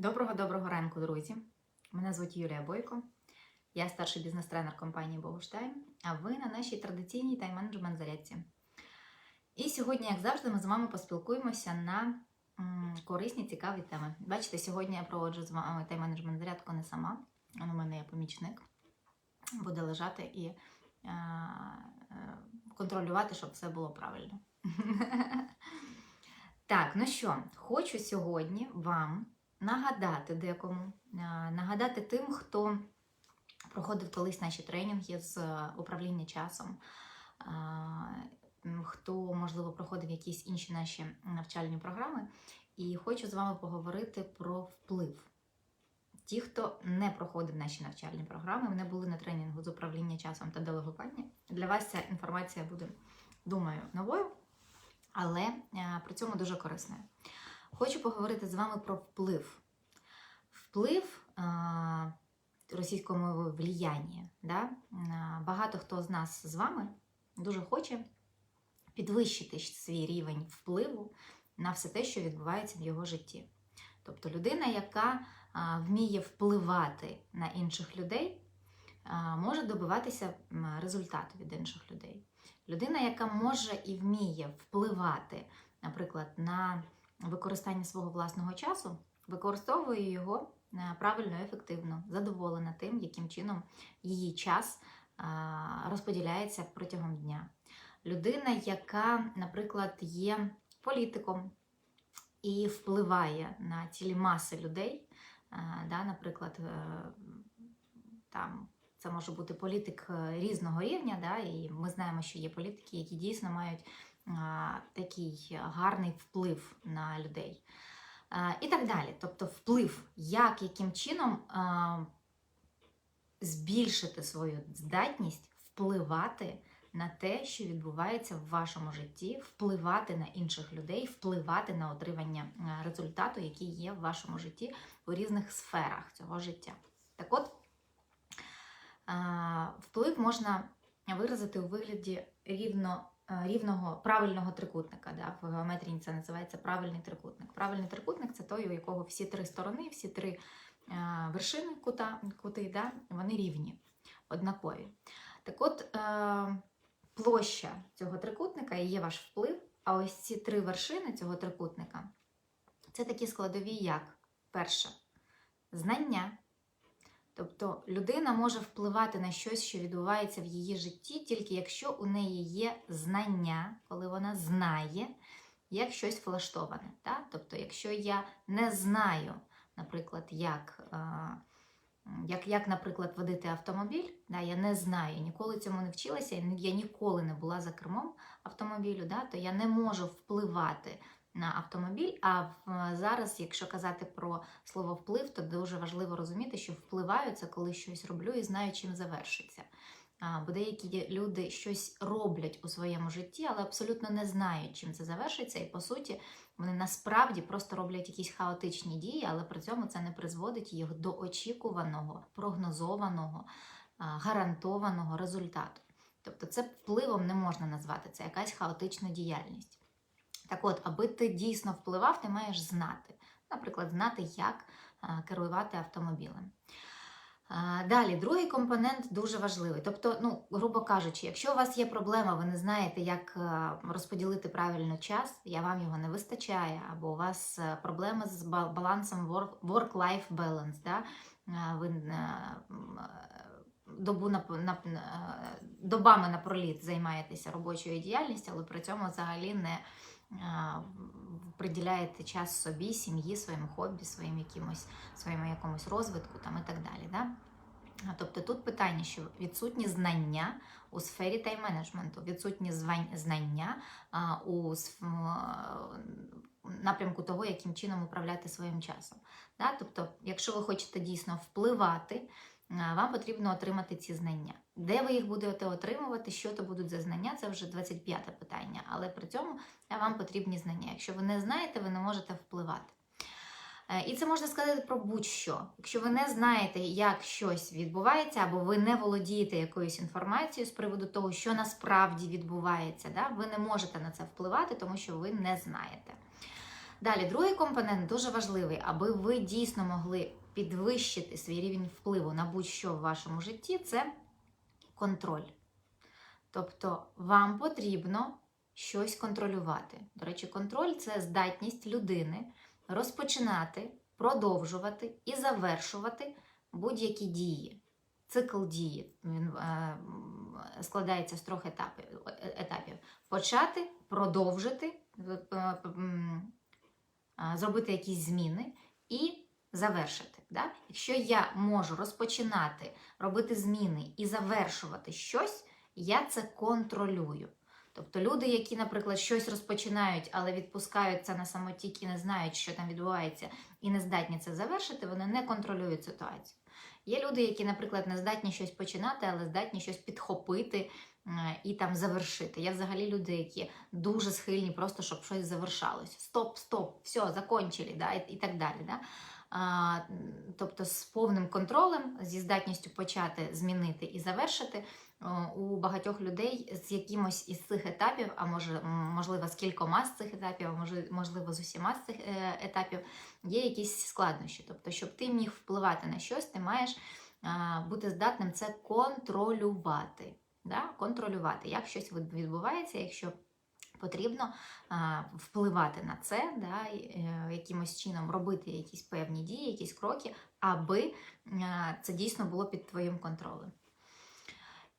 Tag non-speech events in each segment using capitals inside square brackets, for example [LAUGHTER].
Доброго-доброго ранку, друзі! Мене звуть Юлія Бойко. Я старший бізнес-тренер компанії Богуштайм, а ви на нашій традиційній тайм-менеджмент зарядці. І сьогодні, як завжди, ми з вами поспілкуємося на корисні, цікаві теми. Бачите, сьогодні я проводжу з вами тайм-менеджмент зарядку не сама. У мене є помічник, буде лежати і е, е, контролювати, щоб все було правильно. [LAUGHS] Так, ну що, хочу сьогодні вам нагадати декому, е, нагадати тим, хто проходив колись наші тренінги з е, управління часом, е, хто, можливо, проходив якісь інші наші навчальні програми. І хочу з вами поговорити про вплив. Ті, хто не проходив наші навчальні програми, не були на тренінгу з управління часом та делегування. Для вас ця інформація буде, думаю, новою, але при цьому дуже корисною. Хочу поговорити з вами про вплив. Вплив е, російською мовою вліяння. Да? Е, Багато хто з нас з вами дуже хоче підвищити свій рівень впливу на все те, що відбувається в його житті. Тобто людина, яка е, вміє впливати на інших людей, може добиватися результату від інших людей. Людина, яка може і вміє впливати, наприклад, на використання свого власного часу, використовує його е, правильно, ефективно, задоволена тим, яким чином її час е, розподіляється протягом дня. Людина, яка, наприклад, є політиком і впливає на цілі маси людей, е, да, наприклад, там. Це може бути політик різного рівня, да, і ми знаємо, що є політики, які дійсно мають такий гарний вплив на людей. І так далі. Тобто, вплив, як, яким чином збільшити свою здатність впливати на те, що відбувається в вашому житті, впливати на інших людей, впливати на отримання результату, який є в вашому житті у різних сферах цього життя. Так от, вплив можна виразити у вигляді рівно, рівного правильного трикутника. Да? В геометрії це називається правильний трикутник. Правильний трикутник це той, у якого всі три сторони, всі три е, вершини кута, кути, да? вони рівні, однакові. Так от, е, площа цього трикутника і є ваш вплив, а ось ці три вершини цього трикутника це такі складові, як перше знання. Тобто людина може впливати на щось, що відбувається в її житті, тільки якщо у неї є знання, коли вона знає, як щось влаштоване. Так? Тобто, якщо я не знаю, наприклад, як, е, як, як наприклад, водити автомобіль, да, я не знаю, ніколи цьому не вчилася, я ніколи не була за кермом автомобілю, да, то я не можу впливати на автомобіль. А зараз, якщо казати про слово вплив, то дуже важливо розуміти, що впливаю це коли щось роблю і знаю, чим завершиться. Бо деякі люди щось роблять у своєму житті, але абсолютно не знають, чим це завершиться. І по суті, вони насправді просто роблять якісь хаотичні дії, але при цьому це не призводить їх до очікуваного, прогнозованого, гарантованого результату. Тобто, це впливом не можна назвати, це якась хаотична діяльність. Так от, аби ти дійсно впливав, ти маєш знати. Наприклад, знати, як керувати автомобілем. Далі, другий компонент дуже важливий. Тобто, ну, грубо кажучи, якщо у вас є проблема, ви не знаєте, як розподілити правильно час, я вам його не вистачає, або у вас а, проблеми з ба- балансом work- work-life balance, да? Ви добу на, на, добами напроліт займаєтеся робочою діяльністю, але при цьому взагалі не приділяєте час собі, сім'ї, своїм хобі, своїм якимось, своєму якомусь розвитку там, і так далі. Да? Тобто тут питання, що відсутні знання у сфері тайм-менеджменту, відсутні знання у напрямку того, яким чином управляти своїм часом. Да? Тобто, якщо ви хочете дійсно впливати, вам потрібно отримати ці знання. Де ви їх будете отримувати, що то будуть за знання, це вже 25 питання. Але при цьому вам потрібні знання. Якщо ви не знаєте, ви не можете впливати. Е, І це можна сказати про будь-що. Якщо ви не знаєте, як щось відбувається, або ви не володієте якоюсь інформацією з приводу того, що насправді відбувається, да? ви не можете на це впливати, тому що ви не знаєте. Далі, другий компонент дуже важливий, аби ви дійсно могли підвищити свій рівень впливу на будь-що в вашому житті, це контроль. Тобто вам потрібно щось контролювати. До речі, контроль це здатність людини розпочинати, продовжувати і завершувати будь-які дії. Цикл дії він е, складається з трьох етапів. е, етапів. Почати, продовжити, е, а, зробити якісь зміни і завершити. Да? Якщо я можу розпочинати, робити зміни і завершувати щось, я це контролюю. Тобто люди, які, наприклад, щось розпочинають, але відпускають це на самотік не знають, що там відбувається, і не здатні це завершити, вони не контролюють ситуацію. Є люди, які, наприклад, не здатні щось починати, але здатні щось підхопити е, і там завершити. Є взагалі люди, які дуже схильні, просто щоб щось завершалося. Стоп, стоп, все, закончили, да, і так далі. Да? Тобто з повним контролем, зі здатністю почати змінити і завершити. У багатьох людей з якимось із цих етапів, а може, можливо, з кількома з цих етапів, а можливо, з усіма з цих е, етапів, є якісь складнощі. Тобто, щоб ти міг впливати на щось, ти маєш бути здатним це контролювати. Да? Контролювати, як щось відбувається, якщо потрібно впливати на це, да? е, якимось чином робити якісь певні дії, якісь кроки, аби а, це дійсно було під твоїм контролем.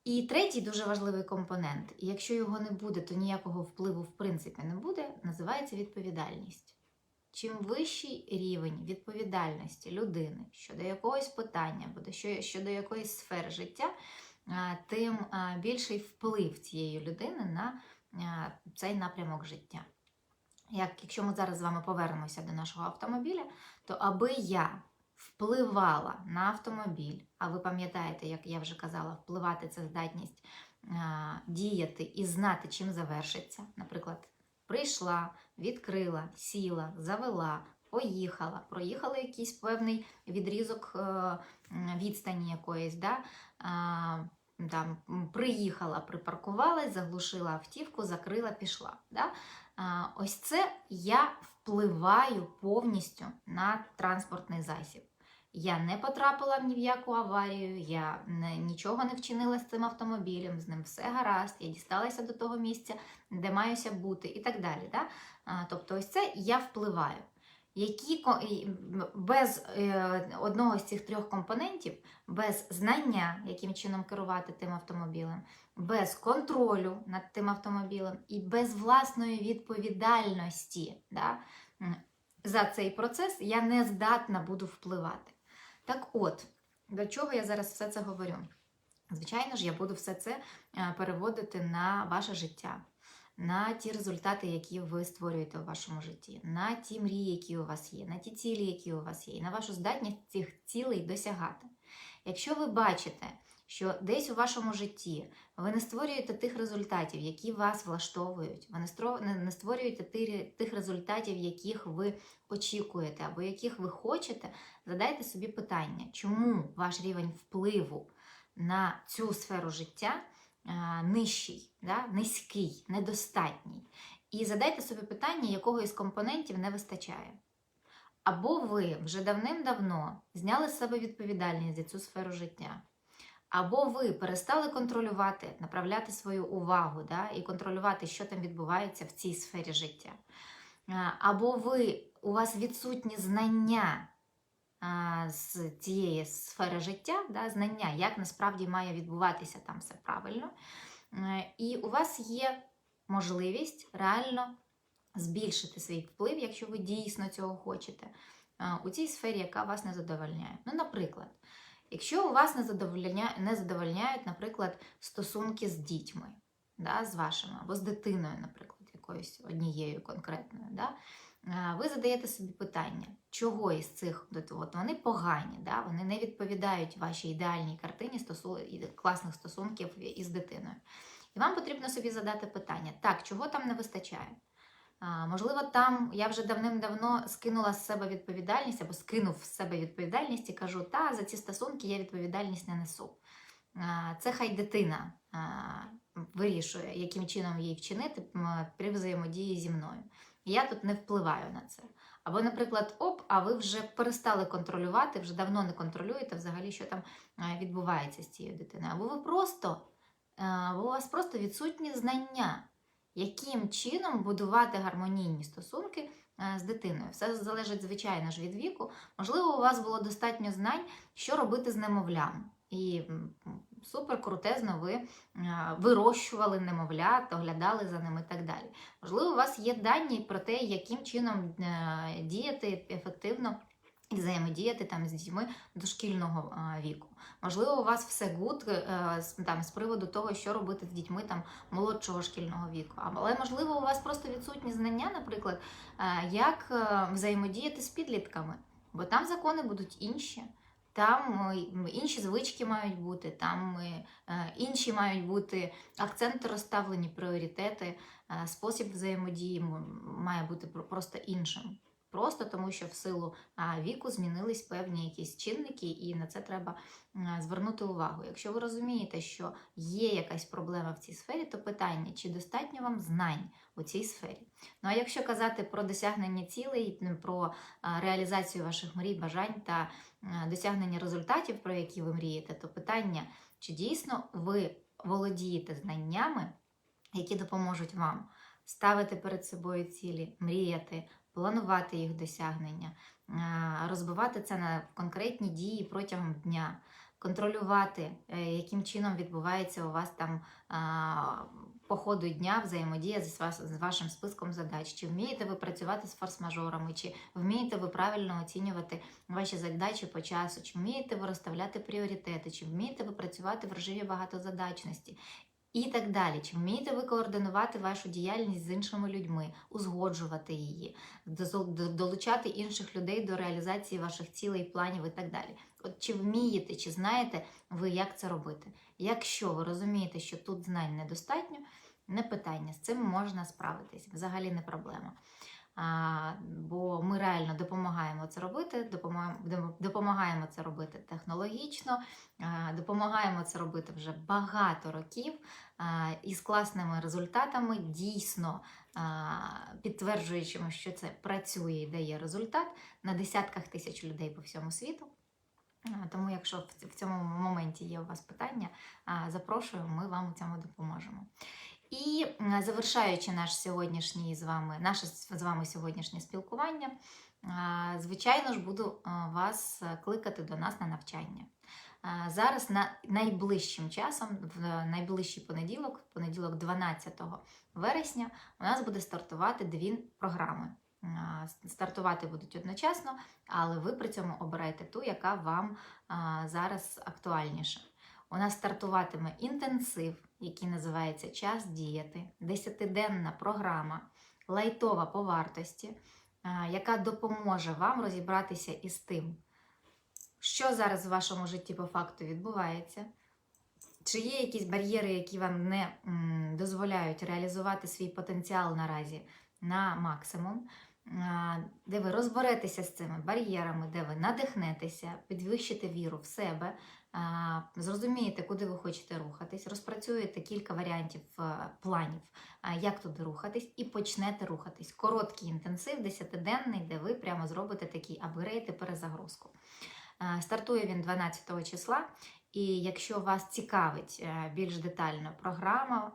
І третій дуже важливий компонент, і якщо його не буде, то ніякого впливу в принципі не буде, називається відповідальність. Чим вищий рівень відповідальності людини щодо якогось питання, або щодо якоїсь сфери життя, тим більший вплив цієї людини на цей напрямок життя. Як, якщо ми зараз з вами повернемося до нашого автомобіля, то аби я впливала на автомобіль, а ви пам'ятаєте, як я вже казала, впливати це здатність а, діяти і знати, чим завершиться. Наприклад, прийшла, відкрила, сіла, завела, поїхала, проїхала якийсь певний відрізок е, м, відстані якоїсь. Да? А, там, приїхала, припаркувалась, заглушила автівку, закрила, пішла. Да? Ось це я впливаю повністю на транспортний засіб. Я не потрапила ні в яку аварію, я не, нічого не вчинила з цим автомобілем, з ним все гаразд, я дісталася до того місця, де маюся бути, і так далі. Да? А, тобто, ось це я впливаю. Які без е, одного з цих трьох компонентів, без знання, яким чином керувати тим автомобілем, без контролю над тим автомобілем і без власної відповідальності да, за цей процес я не здатна буду впливати. Так от, до чого я зараз все це говорю? Звичайно ж, я буду все це е, переводити на ваше життя, на ті результати, які ви створюєте у вашому житті, на ті мрії, які у вас є, на ті цілі, які у вас є, і на вашу здатність цих цілей досягати. Якщо ви бачите, що десь у вашому житті ви не створюєте тих результатів, які вас влаштовують, ви не створюєте тих результатів, яких ви очікуєте або яких ви хочете, задайте собі питання, чому ваш рівень впливу на цю сферу життя нижчий, да? низький, недостатній. І задайте собі питання, якого із компонентів не вистачає. Або ви вже давним-давно зняли з себе відповідальність за цю сферу життя. Або ви перестали контролювати, направляти свою увагу да, і контролювати, що там відбувається в цій сфері життя. Або ви, у вас відсутні знання з цієї сфери життя, да, знання, як насправді має відбуватися там все правильно. Е, І у вас є можливість реально збільшити свій вплив, якщо ви дійсно цього хочете, е, у цій сфері, яка вас не задовольняє. Ну, наприклад, якщо у вас не задовольняє, не задовольняють, наприклад, стосунки з дітьми, да, з вашими, або з дитиною, наприклад, якоюсь однією конкретною, да, ви задаєте собі питання, чого із цих от, вони погані, да, вони не відповідають вашій ідеальній картині стосу, класних стосунків із дитиною. І вам потрібно собі задати питання: так, чого там не вистачає? А, можливо, там я вже давним-давно скинула з себе відповідальність або скинув з себе відповідальність і кажу, та за ці стосунки я відповідальність не несу. А, це хай дитина а, вирішує, яким чином їй вчинити при взаємодії зі мною. Я тут не впливаю на це. Або, наприклад, оп, а ви вже перестали контролювати, вже давно не контролюєте взагалі, що там е, відбувається з цією дитиною. Або ви просто, е, або у вас просто відсутні знання, яким чином будувати гармонійні стосунки е, з дитиною. Все залежить, звичайно ж, від віку. Можливо, у вас було достатньо знань, що робити з немовлям. І супер крутезно ви е, вирощували немовлят, доглядали за ними і так далі. Можливо, у вас є дані про те, яким чином е, діяти ефективно і взаємодіяти там з дітьми дошкільного е, віку. Можливо, у вас все гуд там, з приводу того, що робити з дітьми там молодшого шкільного віку. Але можливо, у вас просто відсутні знання, наприклад, як взаємодіяти з підлітками, бо там закони будуть інші. Там інші звички мають бути, там інші мають бути акценти розставлені, пріоритети, е, спосіб взаємодії має бути про- просто іншим. Просто тому, що в силу віку змінились певні якісь чинники, і на це треба звернути увагу. Якщо ви розумієте, що є якась проблема в цій сфері, то питання, чи достатньо вам знань у цій сфері. Ну а якщо казати про досягнення цілей, про реалізацію ваших мрій, бажань та досягнення результатів, про які ви мрієте, то питання, чи дійсно ви володієте знаннями, які допоможуть вам ставити перед собою цілі, мріяти, планувати їх досягнення, е, розбивати це на конкретні дії протягом дня, контролювати, е, яким чином відбувається у вас там по ходу дня взаємодія з вашим списком задач. Чи вмієте ви працювати з форс-мажорами, чи вмієте ви правильно оцінювати ваші задачі по часу, чи вмієте ви розставляти пріоритети, чи вмієте ви працювати в режимі багатозадачності. І так далі. Чи вмієте ви координувати вашу діяльність з іншими людьми, узгоджувати її, долучати інших людей до реалізації ваших цілей, планів і так далі? От чи вмієте, чи знаєте ви, як це робити? Якщо ви розумієте, що тут знань недостатньо, не питання, з цим можна справитись, взагалі не проблема. А, бо реально допомагаємо це робити, допомагаємо, це робити технологічно, допомагаємо це робити вже багато років а, і з класними результатами, дійсно підтверджуючи, що це працює і дає результат на десятках тисяч людей по всьому світу. Тому, якщо в цьому моменті є у вас питання, запрошую, ми вам у цьому допоможемо. І завершаючи наш сьогоднішній з вами, наше з вами сьогоднішнє спілкування, звичайно ж, буду вас е, кликати до нас на навчання. Зараз на найближчим часом, в найближчий понеділок, понеділок 12 вересня, у нас буде стартувати дві програми. Стартувати будуть одночасно, але ви при цьому обирайте ту, яка вам зараз актуальніша. У нас стартуватиме інтенсив, який називається Час діяти, десятиденна програма, лайтова по вартості, яка допоможе вам розібратися із тим, що зараз в вашому житті по факту відбувається. Чи є якісь бар'єри, які вам не дозволяють реалізувати свій потенціал наразі на максимум, де ви розберетеся з цими бар'єрами, де ви надихнетеся, підвищите віру в себе, зрозумієте, куди ви хочете рухатись, розпрацюєте кілька варіантів е, планів, як туди рухатись, і почнете рухатись. Короткий інтенсив, десятиденний, де ви прямо зробите такий апгрейд і перезагрузку. Стартує він 12 числа. І якщо вас цікавить е, більш детально програма,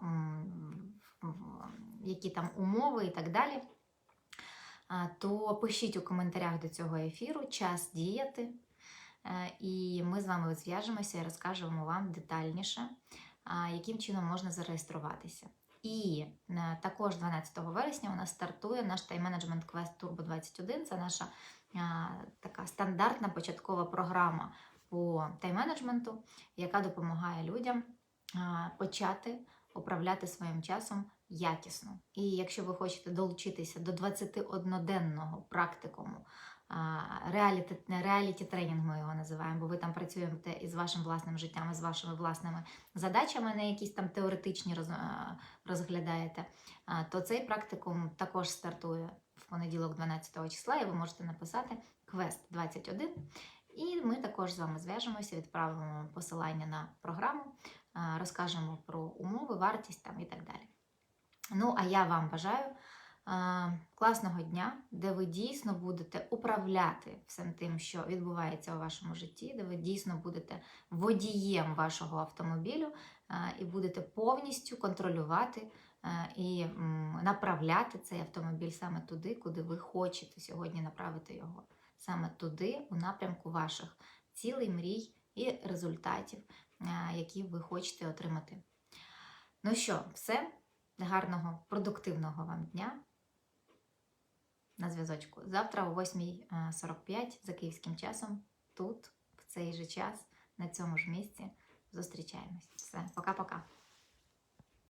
які там умови і так далі, то пишіть у коментарях до цього ефіру час діяти. Е, І ми з вами зв'яжемося і розкажемо вам детальніше, яким чином можна зареєструватися. І е, також 12 вересня у нас стартує наш тайм-менеджмент квест Turbo 21. Це наша така стандартна початкова програма по тайм-менеджменту, яка допомагає людям почати управляти своїм часом якісно. І якщо ви хочете долучитися до 21-денного практикуму, реаліті тренінг ми його називаємо, бо ви там працюєте із вашим власним життям, із вашими власними задачами, не якісь там теоретичні розглядаєте, то цей практикум також стартує в понеділок, 12 числа, і ви можете написати квест 21. І ми також з вами зв'яжемося, відправимо посилання на програму, розкажемо про умови, вартість там і так далі. Ну, а я вам бажаю класного дня, де ви дійсно будете управляти всім тим, що відбувається у вашому житті, де ви дійсно будете водієм вашого автомобілю і будете повністю контролювати і направляти цей автомобіль саме туди, куди ви хочете сьогодні направити його. Саме туди, у напрямку ваших цілей, мрій і результатів, які ви хочете отримати. Ну що, все. Гарного, продуктивного вам дня. На зв'язочку. Завтра о 8.45 за київським часом, тут, в цей же час, на цьому ж місці, зустрічаємось. Все, пока-пока.